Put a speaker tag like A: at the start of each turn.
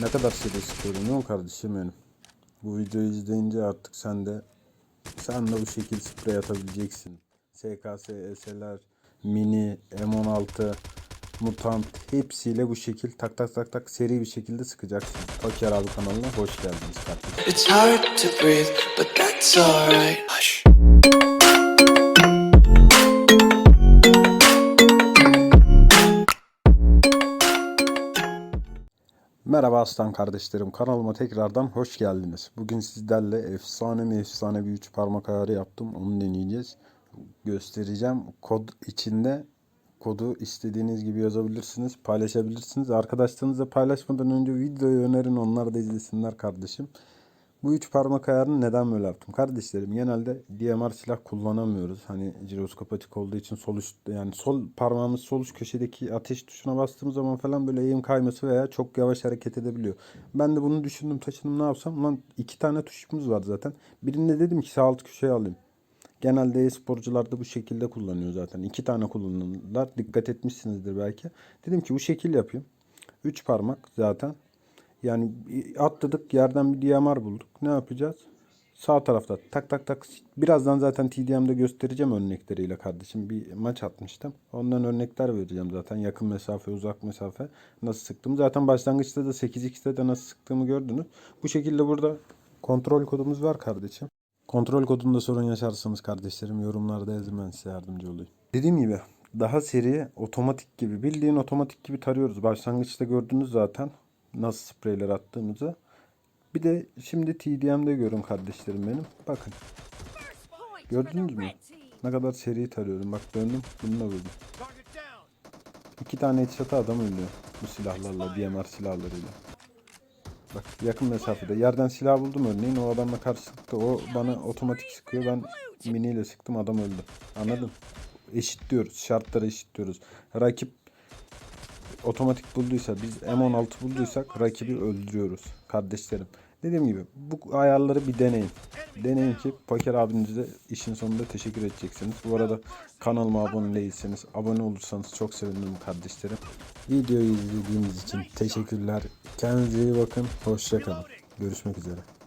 A: Ne kadar seri sıkıyorum mi kardeşim benim? Bu videoyu izleyince artık sen de sen de bu şekil sprey atabileceksin. SKS, SLR, Mini, M16, Mutant hepsiyle bu şekil tak tak tak tak seri bir şekilde sıkacaksın. Toker abi kanalına hoş geldiniz kardeşim.
B: It's hard to breathe, but that's alright.
A: Merhaba aslan kardeşlerim kanalıma tekrardan hoş geldiniz. Bugün sizlerle efsane mi efsane bir 3 parmak ayarı yaptım onu deneyeceğiz. Göstereceğim kod içinde kodu istediğiniz gibi yazabilirsiniz paylaşabilirsiniz. Arkadaşlarınızla paylaşmadan önce videoyu önerin onlar da izlesinler kardeşim. Bu üç parmak ayarını neden böyle yaptım? Kardeşlerim genelde DMR silah kullanamıyoruz. Hani jiroskop açık olduğu için sol üst yani sol parmağımız sol üst köşedeki ateş tuşuna bastığımız zaman falan böyle eğim kayması veya çok yavaş hareket edebiliyor. Ben de bunu düşündüm taşındım ne yapsam? Lan iki tane tuşumuz var zaten. Birinde dedim ki sağ alt köşeye alayım. Genelde e-sporcular da bu şekilde kullanıyor zaten. İki tane kullanırlar. Dikkat etmişsinizdir belki. Dedim ki bu şekil yapayım. Üç parmak zaten. Yani atladık yerden bir DMR bulduk. Ne yapacağız? Sağ tarafta tak tak tak. Birazdan zaten TDM'de göstereceğim örnekleriyle kardeşim. Bir maç atmıştım. Ondan örnekler vereceğim zaten. Yakın mesafe, uzak mesafe nasıl sıktım. Zaten başlangıçta da 8x'te de nasıl sıktığımı gördünüz. Bu şekilde burada kontrol kodumuz var kardeşim. Kontrol kodunda sorun yaşarsanız kardeşlerim yorumlarda yazın ben size yardımcı olayım. Dediğim gibi daha seri otomatik gibi bildiğin otomatik gibi tarıyoruz. Başlangıçta gördünüz zaten nasıl spreyler attığımızı. Bir de şimdi TDM'de görün kardeşlerim benim. Bakın. Gördünüz mü? Ne kadar seri tarıyorum. Bak döndüm bununla vurdum. İki tane headshot'a adam ölüyor. Bu silahlarla, DMR silahlarıyla. Bak yakın mesafede. Yerden silah buldum örneğin. O adamla karşılıklı. O bana otomatik sıkıyor. Ben miniyle sıktım adam öldü. Anladın? Eşitliyoruz. Şartları eşitliyoruz. Rakip otomatik bulduysa biz M16 bulduysak rakibi öldürüyoruz kardeşlerim. Dediğim gibi bu ayarları bir deneyin. Deneyin ki Poker abinize işin sonunda teşekkür edeceksiniz. Bu arada kanalıma abone değilseniz abone olursanız çok sevinirim kardeşlerim. Videoyu izlediğiniz için teşekkürler. Kendinize iyi bakın. Hoşçakalın. Görüşmek üzere.